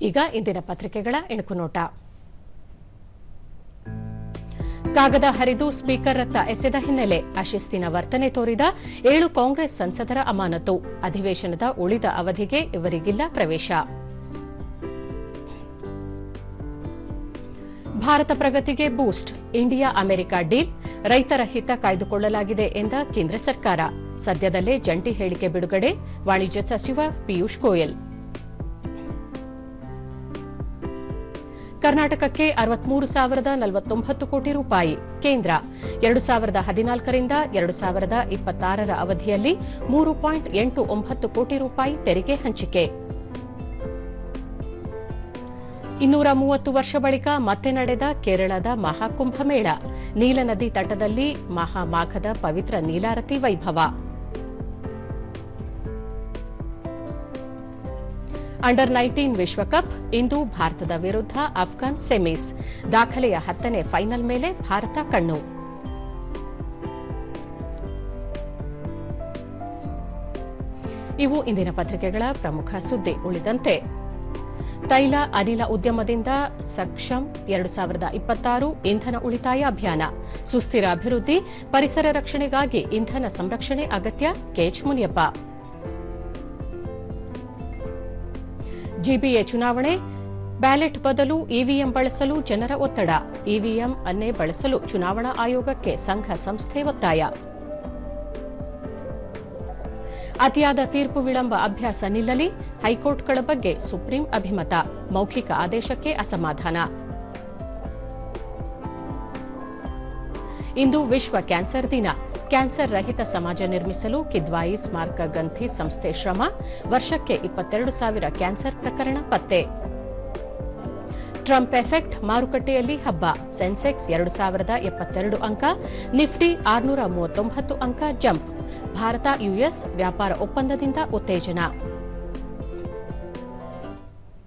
ಈಗ ಇಂದಿನ ಪತ್ರಿಕೆಗಳ ಇಣುಕು ನೋಟ. ಕಾಗದ ಹರಿದು ಸ್ಪೀಕರ್ ರತ್ತ ಎಸೆದ ಹಿನ್ನೆಲೆ ಅಶಿಸ್ತಿನ ವರ್ತನೆ ತೋರಿದ ಏಳು ಕಾಂಗ್ರೆಸ್ ಸಂಸದರ ಅಮಾನತು ಅಧಿವೇಶನದ ಉಳಿದ ಅವಧಿಗೆ ಇವರಿಗಿಲ್ಲ ಪ್ರವೇಶ. ಭಾರತ ಪ್ರಗತಿಗೆ ಬೂಸ್ಟ್, ಇಂಡಿಯಾ ಅಮೆರಿಕ ಡೀಲ್, ರೈತರ ಹಿತ ಕಾಯ್ದುಕೊಳ್ಳಲಾಗಿದೆ ಎಂದ ಕೇಂದ್ರ ಸರ್ಕಾರ. ಸದ್ಯದಲ್ಲೇ ಜಂಟಿ ಹೇಳಿಕೆ ಬಿಡುಗಡೆ, ವಾಣಿಜ್ಯ ಸಚಿವ ಪಿಯೂಷ್ ಗೋಯಲ್. ಕರ್ನಾಟಕಕ್ಕೆ ಅರವತ್ಮೂರು ಸಾವಿರದ ನಲವತ್ತೊಂಬತ್ತು ಕೋಟಿ ರೂಪಾಯಿ. ಕೇಂದ್ರ ಎರಡು ಸಾವಿರದ ಹದಿನಾಲ್ಕರಿಂದ ಎರಡು ಸಾವಿರದ ಇಪ್ಪತ್ತಾರರ ಅವಧಿಯಲ್ಲಿ ಮೂರು ಪಾಯಿಂಟ್ ಎಂಟು ಒಂಬತ್ತು ಕೋಟಿ ರೂಪಾಯಿ ತೆರಿಗೆ ಹಂಚಿಕೆ. ಇನ್ನೂರ ಮೂವತ್ತು ವರ್ಷ ಬಳಿಕ ಮತ್ತೆ ನಡೆದ ಕೇರಳದ ಮಹಾಕುಂಭಮೇಳ. ನೀಲನದಿ ತಟದಲ್ಲಿ ಮಹಾಮಾಘದ ಪವಿತ್ರ ನೀಲಾರತಿ ವೈಭವ. ಅಂಡರ್ ನೈನ್ಟೀನ್ ವಿಶ್ವಕಪ್ ಇಂದು ಭಾರತದ ವಿರುದ್ಧ ಅಫ್ಘಾನ್ ಸೆಮೀಸ್ ದಾಖಲೆಯ ಹತ್ತನೇ ಫೈನಲ್ ಮೇಲೆ ಭಾರತ ಕಣ್ಣು. ಇವು ಇಂದಿನ ಪತ್ರಿಕೆಗಳ ಪ್ರಮುಖ ಸುದ್ದಿ ಉಳಿದಂತೆ. ತೈಲ ಅನಿಲ ಉದ್ಯಮದಿಂದ ಸಕ್ಷಮ್ ಎರಡು ಸಾವಿರದ ಇಪ್ಪತ್ತಾರು ಇಂಧನ ಉಳಿತಾಯ ಅಭಿಯಾನ. ಸುಸ್ಥಿರ ಅಭಿವೃದ್ಧಿ, ಪರಿಸರ ರಕ್ಷಣೆಗಾಗಿ ಇಂಧನ ಸಂರಕ್ಷಣೆ ಅಗತ್ಯ ಕೆಎಚ್ ಮುನಿಯಪ್ಪ. ಜಿಬಿಎ ಚುನಾವಣೆ. ಬ್ಯಾಲೆಟ್ ಬದಲು ಇವಿಎಂ ಬಳಸಲು ಜನರ ಒತ್ತಡ. ಇವಿಎಂ ಅನ್ನೇ ಬಳಸಲು ಚುನಾವಣಾ ಆಯೋಗಕ್ಕೆ ಸಂಘ ಸಂಸ್ಥೆ ಒತ್ತಾಯ. ಅತಿಯಾದ ತೀರ್ಪು ವಿಳಂಬ ಅಭ್ಯಾಸ ನಿಲ್ಲಲಿ. ಹೈಕೋರ್ಟ್ಗಳ ಬಗ್ಗೆ ಸುಪ್ರೀಂ ಅಭಿಮತ. ಮೌಖಿಕ ಆದೇಶಕ್ಕೆ ಅಸಮಾಧಾನ. ಇಂದು ವಿಶ್ವ ಕ್ಯಾನ್ಸರ್ ದಿನ. ಕ್ಯಾನ್ಸರ್ ರಹಿತ ಸಮಾಜ ನಿರ್ಮಿಸಲು ಕಿದ್ವಾಯಿ ಸ್ಮಾರಕ ಗ್ರಂಥಿ ಸಂಸ್ಥೆ ಶ್ರಮ. ವರ್ಷಕ್ಕೆ ಇಪ್ಪತ್ತೆರಡು ಸಾವಿರ ಕ್ಯಾನ್ಸರ್ ಪ್ರಕರಣ ಪತ್ತೆ. ಟ್ರಂಪ್ ಎಫೆಕ್ಟ್ ಮಾರುಕಟ್ಟೆಯಲ್ಲಿ ಹಬ್ಬ. ಸೆನ್ಸೆಕ್ಸ್ ಎರಡು ಸಾವಿರದ ಎಪ್ಪತ್ತೆರಡು ಅಂಕ. ನಿಫ್ಟಿ ಆರುನೂರ ಮೂವತ್ತೊಂಬತ್ತು ಅಂಕ ಜಂಪ್. ಭಾರತ, ಯುಎಸ್ ವ್ಯಾಪಾರ ಒಪ್ಪಂದದಿಂದ ಉತ್ತೇಜನ.